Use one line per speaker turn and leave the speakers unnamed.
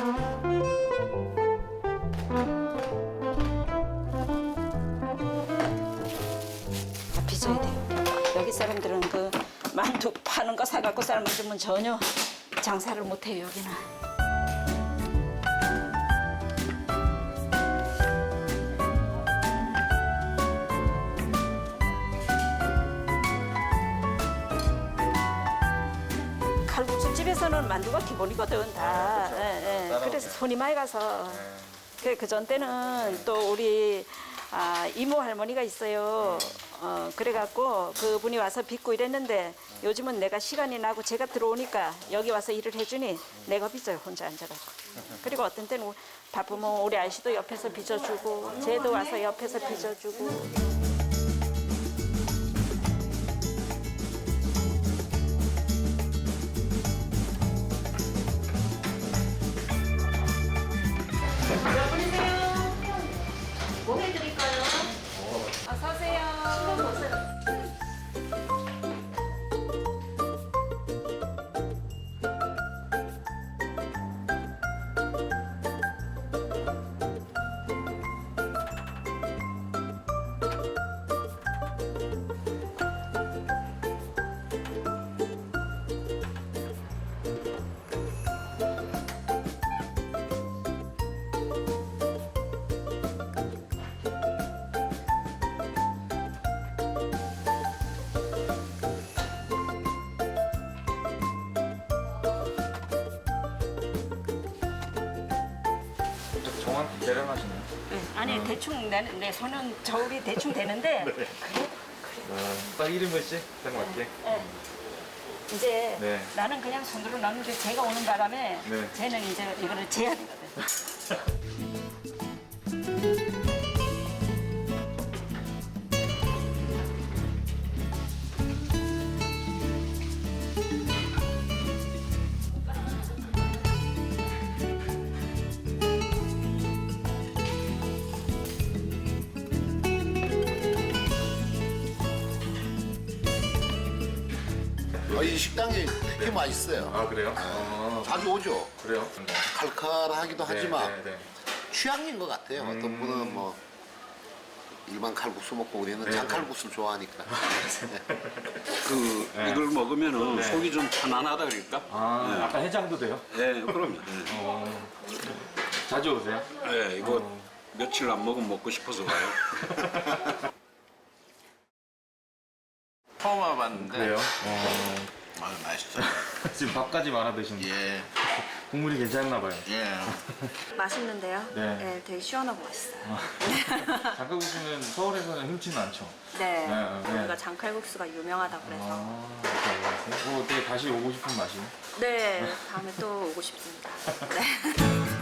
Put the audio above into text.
다 빚어야 돼요. 여기 사람들은 그 만두 파는 거 사갖고 삶아주면 전혀 장사를 못해요 여기는. 집에서는 만두가 기본이거든 다. 예, 예. 그래서 손이 많이 가서. 그, 그전 때는 또 우리 아, 이모 할머니가 있어요. 어, 그래갖고 그분이 와서 빚고 이랬는데 요즘은 내가 시간이 나고 제가 들어오니까 여기 와서 일을 해주니 내가 빚어요, 혼자 앉아갖고. 그리고 어떤 때는 바쁘면 우리 아저씨도 옆에서 빚어주고 쟤도 와서 옆에서 빚어주고.
정확히 계량하시나요?
네, 아니 대충 내, 내 손은 저울이 대충 되는데 그래?
딱 1인분씩 딱 맞게.
네. 이제
네.
나는 그냥 손으로 넣는데 제가 오는 바람에
네.
쟤는 이제 이거를 재야 되거든.
아, 이 식당이 되게 맛있어요.
아 그래요? 아,
자주 오죠.
그래요?
칼칼하기도 하지만
네, 네, 네.
취향인 것 같아요. 어떤
음.
분은 뭐 일반 칼국수 먹고 우리는
네,
장칼국수를 좋아하니까.
그
네.
이걸 먹으면은
네.
속이 좀 편안하다 그럴까?
아, 아까 해장도 돼요?
네, 그럼요. 네.
어. 자주 오세요?
네, 이거 며칠 안 먹으면 먹고 싶어서 와요.
처음 와봤는데
그래요? 어.
아, 맛있어요.
지금 밥까지 말아 드시는
예,
국물이 괜찮나 봐요.
예.
맛있는데요.
네.
네. 되게 시원하고 맛있어요.
장가국수는 서울에서는 흔치는 않죠.
네.
네, 네.
여기가 장칼국수가 유명하다 그래서.
아, 이렇게 알겠어요. 뭐 어떻게 다시 오고 싶은 맛이?
네. 다음에 또 오고 싶습니다. 네.